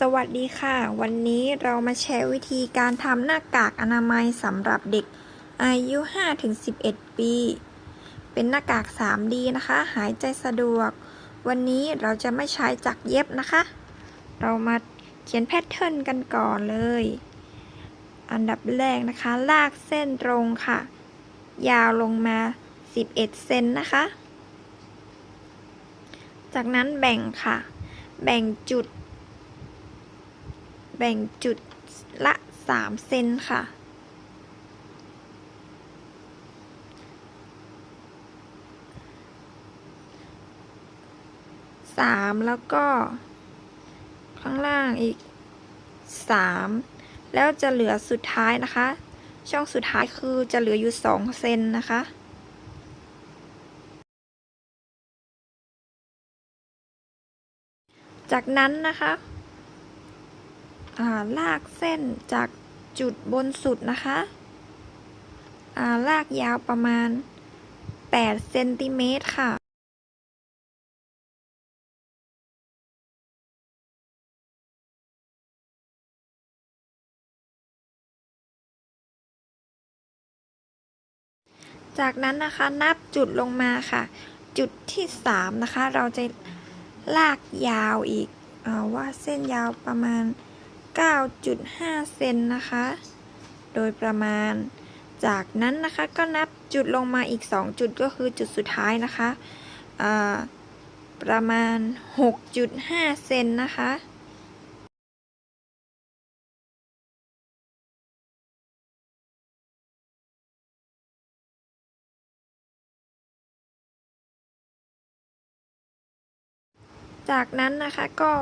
สวัสดีค่ะ วันนี้เรามาแชร์วิธีการทำหน้ากากอนามัยสำหรับเด็กอายุ 5-11 ปี เป็นหน้ากาก 3D นะคะ หายใจสะดวก วันนี้เราจะไม่ใช้จักรเย็บนะคะ เรามาเขียนแพทเทิร์นกันก่อนเลย อันดับแรกนะคะ ลากเส้นตรงค่ะ ยาวลงมา 11 เซนนะคะ จากนั้นแบ่งค่ะ แบ่งจุด แบ่งจุดละ3เซนค่ะ สามแล้วก็ ข้างล่างอีกสามแล้วจะเหลือสุดท้ายนะคะ ช่องสุดท้ายคือจะเหลืออยู่สองเซนนะคะจากนั้นนะคะ ลากเส้นจากจุดบนสุดนะคะลากยาวประมาณ 8 เซนติเมตรค่ะ จากนั้นนะคะนับจุดลงมาค่ะ จุดที่ 3 นะคะ เราจะลากยาวอีกอว่าเส้นยาวประมาณ 9.5 เซนนะคะ โดยประมาณ จากนั้นนะคะก็นับจุดลงมาอีก 2 จุดก็คือจุดสุดท้ายนะคะ ประมาณ 6.5 เซนนะคะ จากนั้นนะคะก็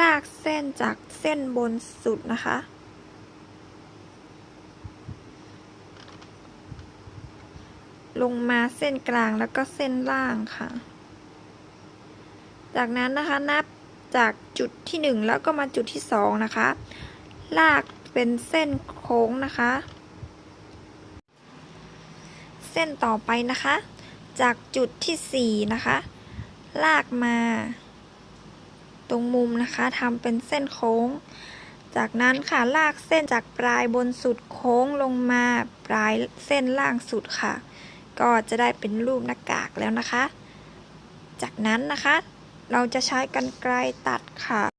ลากเส้นจากเส้นบนสุดนะคะ ลงมาเส้นกลางแล้วก็เส้นล่างค่ะ จากนั้นนะคะนับจากจุดที่ 1 แล้วก็มาจุดที่ 2 นะคะ ลากเป็นเส้นโค้งนะคะ เส้นต่อไปนะคะ จากจุดที่ 4 นะคะ ลากมา ตรงมุมนะคะทำเป็นเส้นโค้ง จากนั้นค่ะลากเส้นจากปลายบนสุดโค้งลงมาปลายเส้นล่างสุดค่ะ ก็จะได้เป็นรูปหน้ากากแล้วนะคะ จากนั้นนะคะ เราจะใช้กรรไกรตัดค่ะ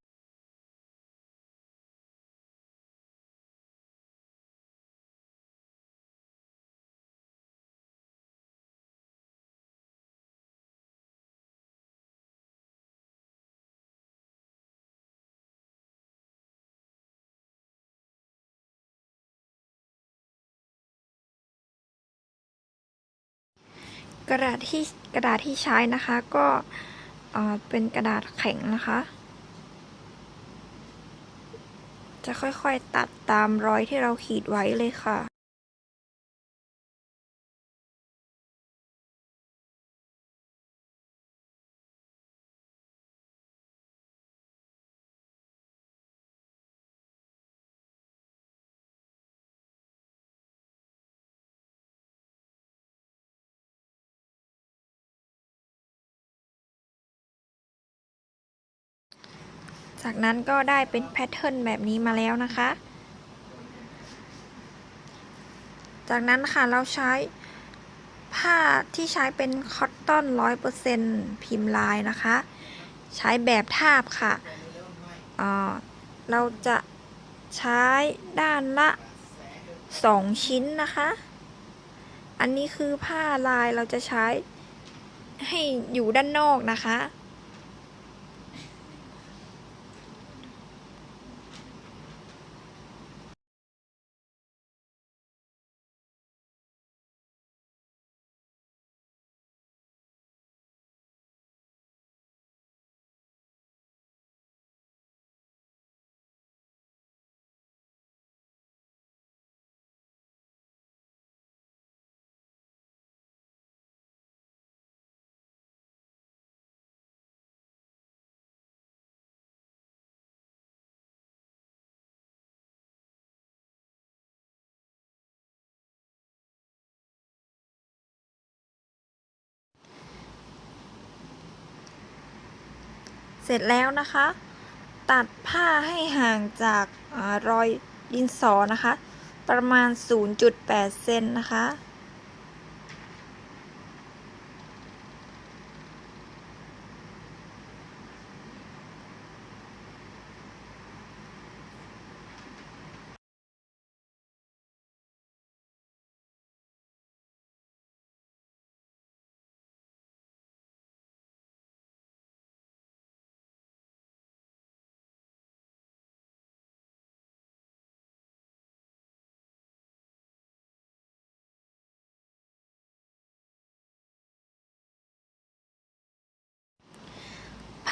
กระดาษที่กระดาษที่ใช้นะคะก็เป็นกระดาษแข็งนะคะ จะค่อยๆตัดตามรอยที่เราขีดไว้เลยค่ะ จากนั้นก็ได้เป็นแพทเทิร์นแบบนี้มาแล้วนะคะ จากนั้นค่ะเราใช้ผ้าที่ใช้เป็นคอตตอนร้อยเปอร์เซ็นพิมพ์ลายนะคะ ใช้แบบทาบค่ะเราจะใช้ด้านละสองชิ้นนะคะ อันนี้คือผ้าลายเราจะใช้ให้อยู่ด้านนอกนะคะ เสร็จแล้วนะคะ ตัดผ้าให้ห่างจากอรอยดินสอนะคะ ประมาณ 0.8 เซนนะคะ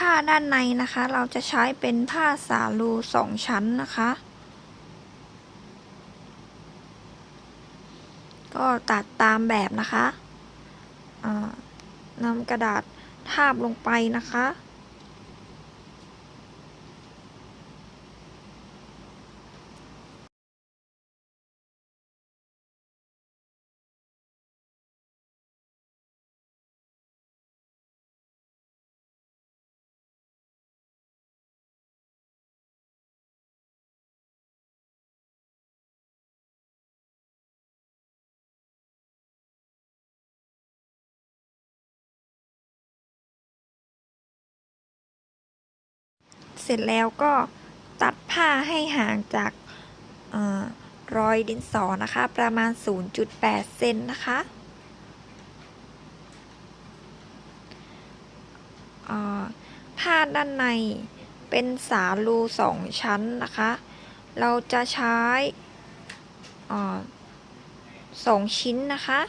ผ้าด้านในนะคะ เราจะใช้เป็นผ้าสาลูสองชั้นนะคะ ก็ตัดตามแบบนะคะนำกระดาษทาบลงไปนะคะ ร็จแล้วก็ตัดผ้าให้ห่างจากอรอยดินสอนะคะ ประมาณ 0.8 เซนนะคะ ผ้าด้านในเป็นสาลูสองชั้นนะคะ เราจะใช้สองชิ้นนะคะ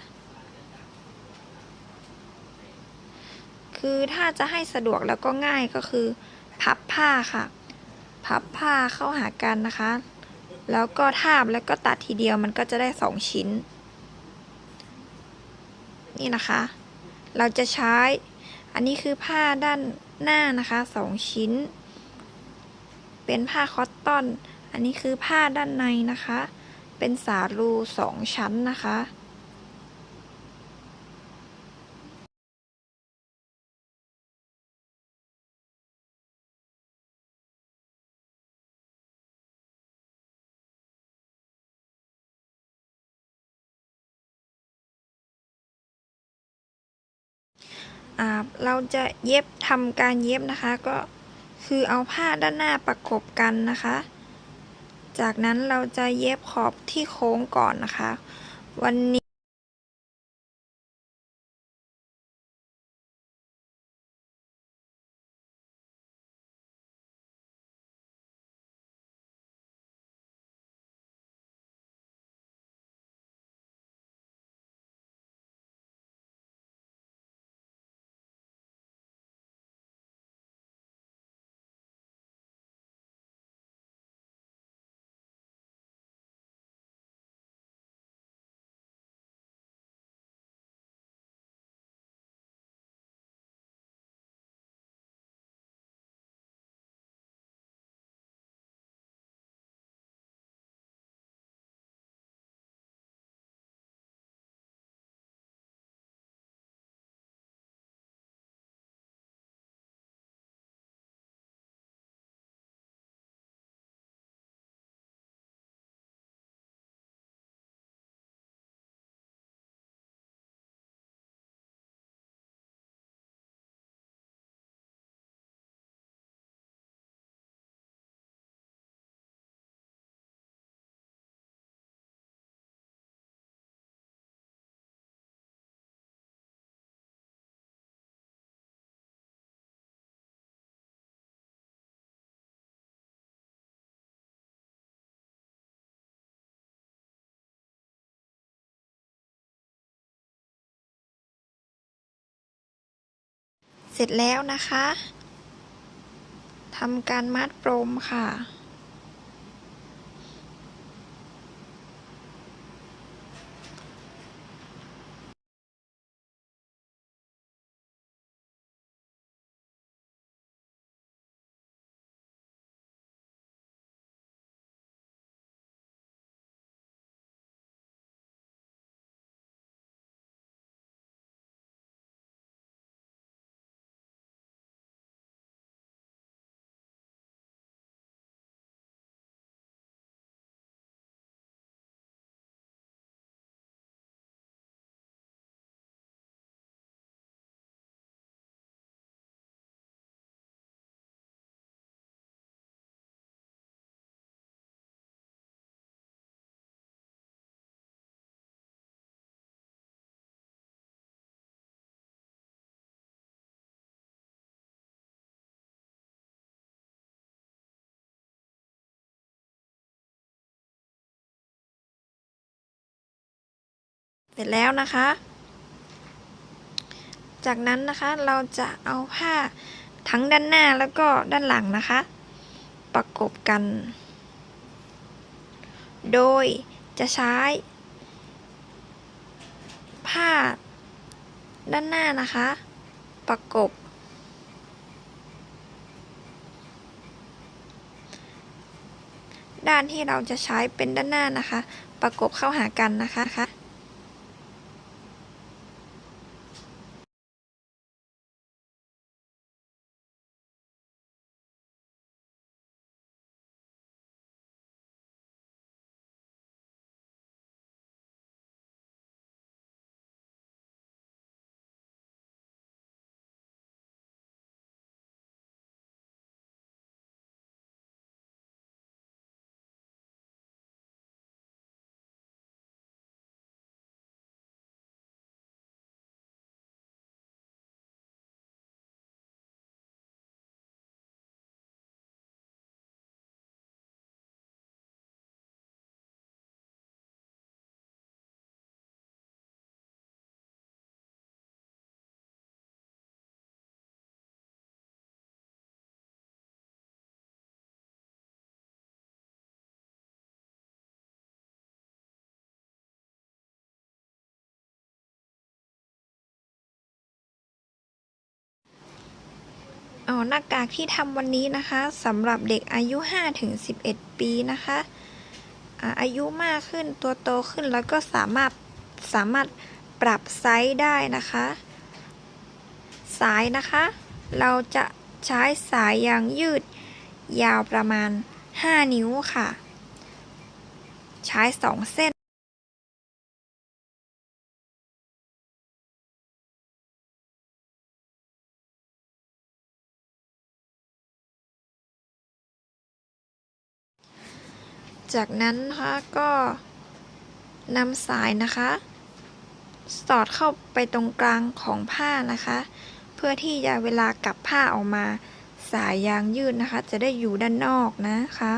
คือถ้าจะให้สะดวกแล้วก็ง่ายก็คือ พับผ้าค่ะ พับผ้าเข้าหากันนะคะ แล้วก็ทาบแล้วก็ตัดทีเดียวมันก็จะได้สองชิ้น นี่นะคะ เราจะใช้ อันนี้คือผ้าด้านหน้านะคะสองชิ้น เป็นผ้าคอตตอน อันนี้คือผ้าด้านในนะคะ เป็นสาลูสองชั้นนะคะ เราจะเย็บทำการเย็บนะคะ ก็คือเอาผ้าด้านหน้าประกบกันนะคะ จากนั้นเราจะเย็บขอบที่โค้งก่อนนะคะ วันนี้ เสร็จแล้วนะคะทำการมัดปรมค่ะ เสร็จแล้วนะคะ จากนั้นนะคะเราจะเอาผ้าทั้งด้านหน้าแล้วก็ด้านหลังนะคะ ประกบกัน โดยจะใช้ ผ้าด้านหน้านะคะ ประกบ ด้านที่เราจะใช้เป็นด้านหน้านะคะ ประกบเข้าหากันนะคะ อ๋อหน้ากากที่ทำวันนี้นะคะสำหรับเด็กอายุ5ถึง11 ปีนะคะอาอายุมากขึ้นตัวโตขึ้นแล้วก็สามารถสามารถปรับไซส์ได้นะคะ สายนะคะ เราจะใช้สายยางยืดยาวประมาณ 5 นิ้วค่ะ ใช้ 2 เส้น จากนั้นนะคะก็นำสายนะคะ สอดเข้าไปตรงกลางของผ้านะคะ เพื่อที่จะเวลากลับผ้าออกมา สายยางยืดนะคะ จะได้อยู่ด้านนอกนะคะ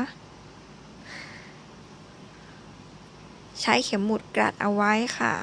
ใช้เข็มหมุดกรัดเอาไว้ค่ะ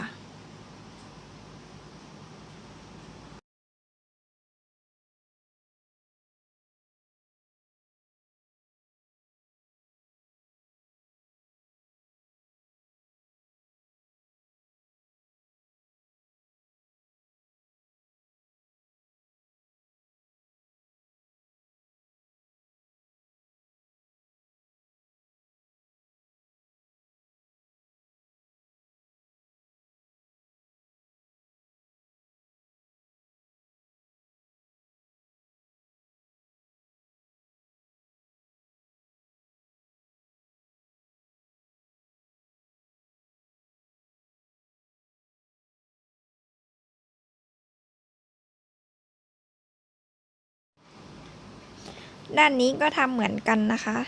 ด้านนี้ก็ทำเหมือนกันนะคะ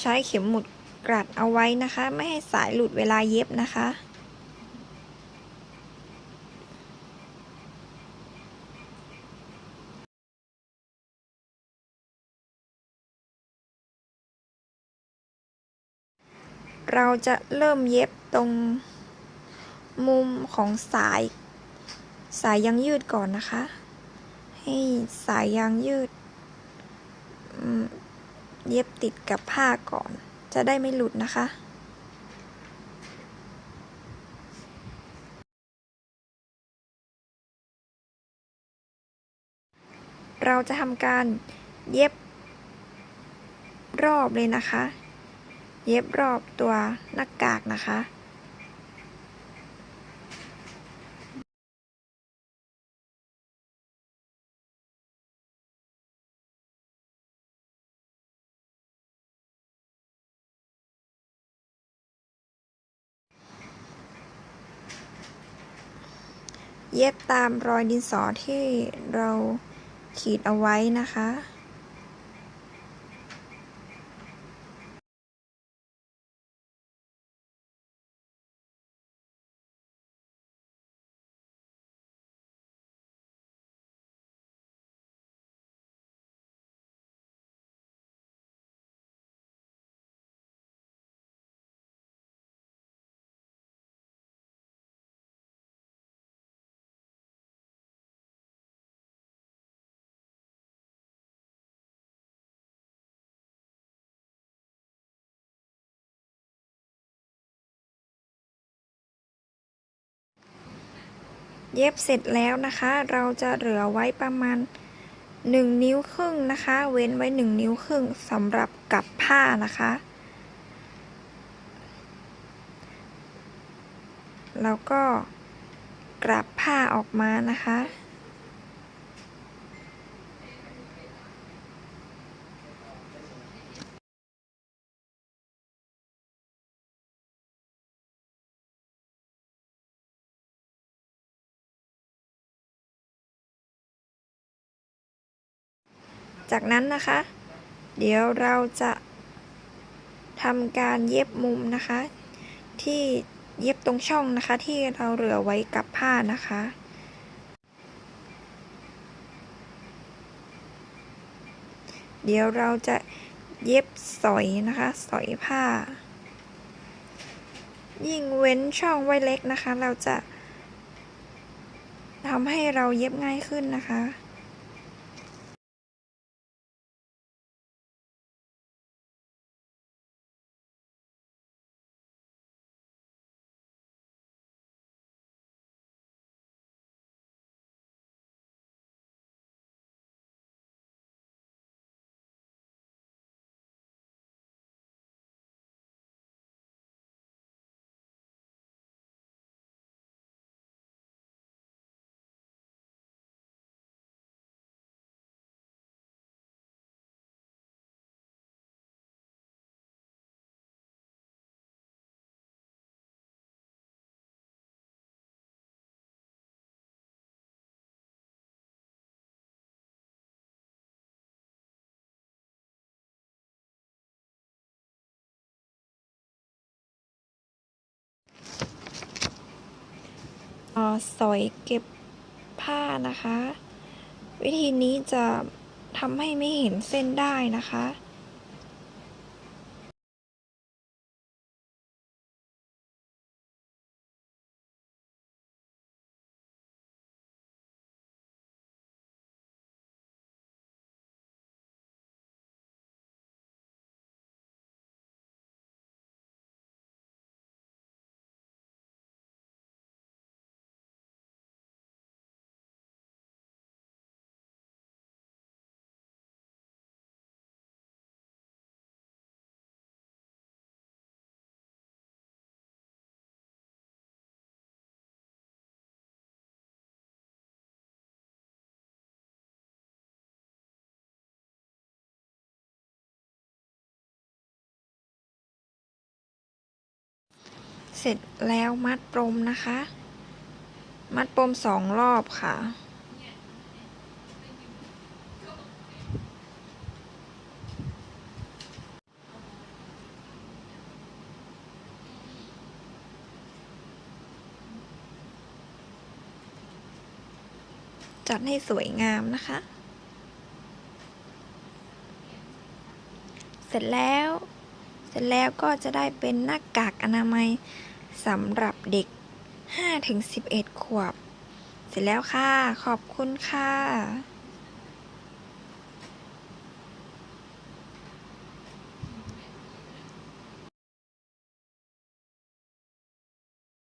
ใช้เข็มหมุดกรัดเอาไว้นะคะ ไม่ให้สายหลุดเวลาเย็บนะคะเราจะเริ่มเย็บตรงมุมของสาย สายยางยืดก่อนนะคะ ให้สายยางยืด เย็บติดกับผ้าก่อน จะได้ไม่หลุดนะคะเราจะทำการเย็บรอบเลยนะคะ เย็บรอบตัวหน้ากากนะคะ เย็บตามรอยดินสอที่เราขีดเอาไว้นะคะ เย็บเสร็จแล้วนะคะ เราจะเหลือไว้ประมาณ 1 นิ้วครึ่งนะคะ เว้นไว้ 1 นิ้วครึ่งสำหรับกับผ้านะคะ แล้วก็กลับผ้าออกมานะคะ จากนั้นนะคะ เดี๋ยวเราจะทำการเย็บมุมนะคะ ที่เย็บตรงช่องนะคะ ที่เราเหลือไว้กับผ้านะคะเดี๋ยวเราจะเย็บสอยนะคะ สอยผ้า ยิ่งเว้นช่องไว้เล็กนะคะ เราจะทำให้เราเย็บง่ายขึ้นนะคะ สอยเก็บผ้านะคะ วิธีนี้จะทำให้ไม่เห็นเส้นได้นะคะ เสร็จแล้วมัดปมนะคะ มัดปมสองรอบค่ะ จัดให้สวยงามนะคะ เสร็จแล้ว เสร็จแล้วก็จะได้เป็นหน้ากากอนามัย สำหรับเด็ก 5-11 ขวบ เสร็จแล้วค่ะ ขอบคุณค่ะ